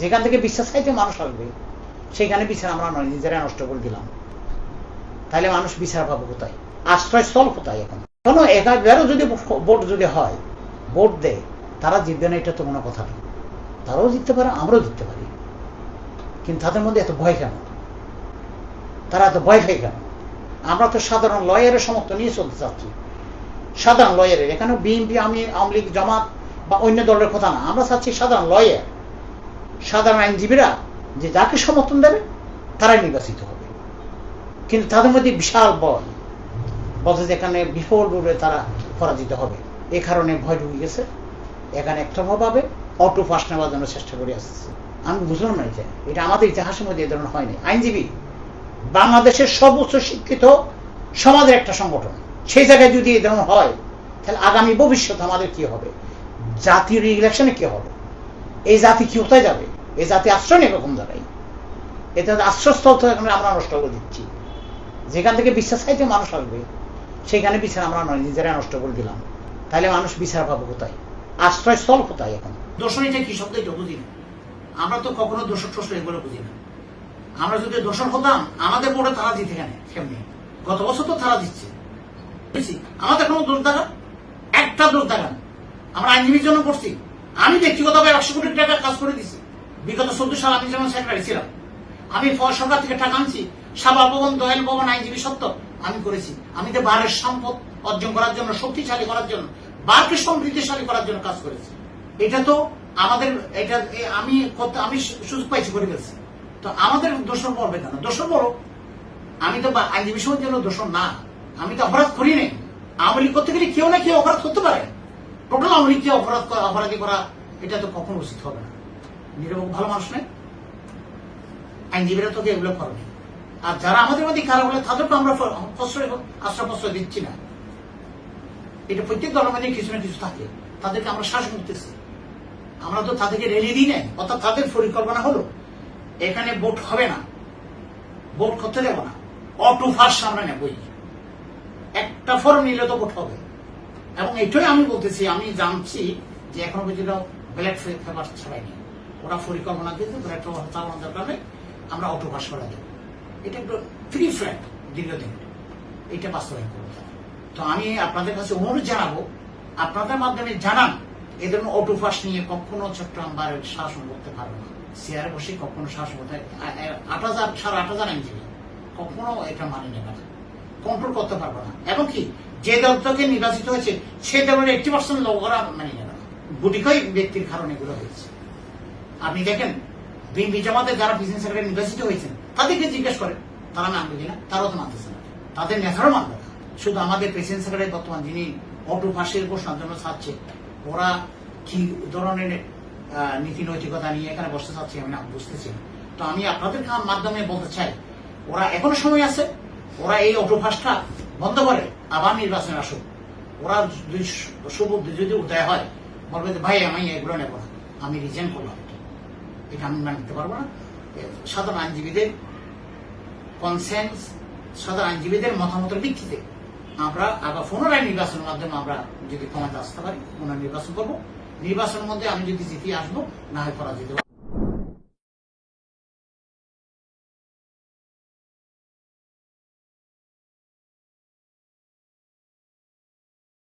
যেখান থেকে বিশ্বাস চাইতে মানুষ আসবে সেখানে বিচার আমরা নয় নিজেরা নষ্ট করে দিলাম। তাহলে মানুষ বিচার পাবো কোথায়? আশ্রয়স্থল কোথায় এখন? কোনো একাধারও যদি ভোট যদি হয়, ভোট দেয়, তারা জিতবে না, এটা তো কোনো কথা নেই তারাও জিততে পারে, আমরাও জিততে পারি। কিন্তু তাদের মধ্যে এত ভয় কেন? তারা এত ভয় খাই কেন? আমরা তো সাধারণ লয়ারের সমর্থন নিয়ে চলতে চাচ্ছি। সাধারণ লয়ারের এখানে বিএনপি, আমি, আওয়ামী লীগ, জামাত বা অন্য দলের কথা না। আমরা চাচ্ছি সাধারণ লয়ার সাধারণ আইনজীবীরা যে যাকে সমর্থন দেবে, তারাই নির্বাচিত হবে। কিন্তু তাদের মধ্যে বিশাল বল। বলছে যে এখানে বিফলভাবে তারা পরাজিত হবে। এ কারণে ভয় ঢুকে গেছে। এখানে একতরফাভাবে অটো পাস নেওয়ার জন্য চেষ্টা করে আসছে। আমি বুঝলাম না এটা। এটা আমাদের ইতিহাসের মধ্যে এ ধরনের হয়নি। আইনজীবী, বাংলাদেশের সর্বোচ্চ শিক্ষিত সমাজের একটা সংগঠন। সেই জায়গায় যদি এ ধরনের হয়, তাহলে আগামী ভবিষ্যৎ আমাদের কি হবে? জাতীয় ইলেকশনে কি হবে? এই জাতি কি কোথায় যাবে? এই জাতি আশ্রয় নেই কোন জায়গায় এটা আশ্রয়স্থল আমরা নষ্ট করে দিচ্ছি। যেখান থেকে বিশ্বাস চাইতে মানুষ আসবে, সেখানে বিচার আমরা নয় নিজেরা নষ্ট করে দিলাম। তাহলে মানুষ বিচার পাবো কোথায়? আশ্রয়স্থল কোথায় এখন? দোষণ এটা কি শব্দ এটা বুঝি না। আমরা তো কখনো দোষক টোষ এগুলো বুঝি না। আমরা যদি দোষণ হতাম, আমাদের বোর্ডে তারা জিতে কেন? কেমনি? গত বছর তো তারা বুঝছি? আমাদের কোনো দোষ একটা দোষ দেখান আমরা আইনজীবীর জন্য করছি। আমি ব্যক্তিগতভাবে একশো কোটি টাকা কাজ করে দিছি। বিগত চোদ্দ সাল আমি যেমন সেক্রেটারি ছিলাম, আমি সরকার থেকে টাকা আনছি, সাবা ভবন, দয়াল ভবন, আইনজীবী সত্য আমি করেছি। আমি তো বারের সম্পদ অর্জন করার জন্য, শক্তিশালী করার জন্য, বারকে সমৃদ্ধিশালী করার জন্য কাজ করেছি। এটা তো আমাদের, এটা আমি আমি সুযোগ পাইছি করে ফেলছি। তো আমাদের দোষণ পড়বে কেন? দোষণ বড় আমি তো আইনজীবী সমাজের জন্য দোষণ না। আমি তো অপরাধ করি নাই। আওয়ামী লীগ করতে গেলে কেউ না কেউ অপরাধ করতে পারে। টোটাল আওয়ামী অপরাধ অপরাধী করা, এটা তো কখনো উচিত হবে না। নিরবক ভালো মানুষ নেই আইনজীবীরা তোকে এগুলো করবে আর যারা আমাদের মধ্যে খারাপ হলে তাদেরকে আমরা প্রশ্রয় আশ্রয় প্রশ্রয় দিচ্ছি না। এটা প্রত্যেক দলের মধ্যে কিছু না কিছু থাকে। তাদেরকে আমরা শ্বাস করতেছি। আমরা তো তাদেরকে রেলি দিই নাই, অর্থাৎ তাদের পরিকল্পনা হলো, এখানে ভোট হবে না। ভোট করতে দেবো না। অটো ফার্স্ট আমরা নেবই। একটা ফর্ম নিলে তো ভোট হবে। এবং এটাই আমি বলতেছি, আমি জানছি যে এখনও পর্যন্ত ব্যালেট পেপার ছাড়াইনি। ওরা পরিকল্পনা দিয়েছে ব্যালেট পেপার চালানোর নেই আমরা অটো পাস করে দেবো। এটা একটু ফ্রি ফ্ল্যাট দীর্ঘদিন। এটা বাস্তবায়ন করব তো আমি আপনাদের কাছে অনুরোধ জানাব, আপনাদের মাধ্যমে জানান, এ ধরনের অটো পাস নিয়ে কখনো চট্টগ্রাম বারের শাসন করতে পারবে না। চেয়ারে বসে কখনো শাসন করতে আট হাজার, সাড়ে আট হাজার আইনজীবী কখনো এটা মানে নেবে না। কন্ট্রোল করতে পারব না। এবং কি, যে দল থেকে নির্বাচিত হয়েছে, সে দলের একটি পার্সেন্ট লোক ওরা মানে না গুটিকই ব্যক্তির কারণে এগুলো হয়েছে। আপনি দেখেন, বিএনপি জামাতে যারা সেক্রেটারি নির্বাচিত হয়েছেন, তাদেরকে জিজ্ঞেস করেন, তারা মানবে কিনা? তারাও তো মানতেছে না। তাদের নেতারও মানবে না। শুধু আমাদের প্রেসিডেন্ট সেক্রেটারি বর্তমান যিনি অটো ফাঁসের ঘোষণার জন্য চাচ্ছে ওরা কি ধরনের নীতি নৈতিকতা নিয়ে এখানে বসতে চাচ্ছে আমি না, বুঝতেছি তো আমি আপনাদের মাধ্যমে বলতে চাই, ওরা এখনও সময় আছে ওরা এই অটো ফাঁসটা বন্ধ করে, আবার নির্বাচনে আসুক ওরা যদি সু- যদি উদয় হয়, বলবে যে, ভাই, আমি এগুলো নেব না আমি রিজেন করলাম এটা। আমি নিতে পারব না সাধারণ আইনজীবীদের কনসেন্স সাধারণ আইনজীবীদের মতামতের ভিত্তিতে আমরা আবার পুনরায় নির্বাচনের মাধ্যমে আমরা যদি ক্ষমতা আসতে পারি, পুনরায় নির্বাচন করব নির্বাচনের মধ্যে আমি যদি জিতে আসব, না হয় পরাজিত হব।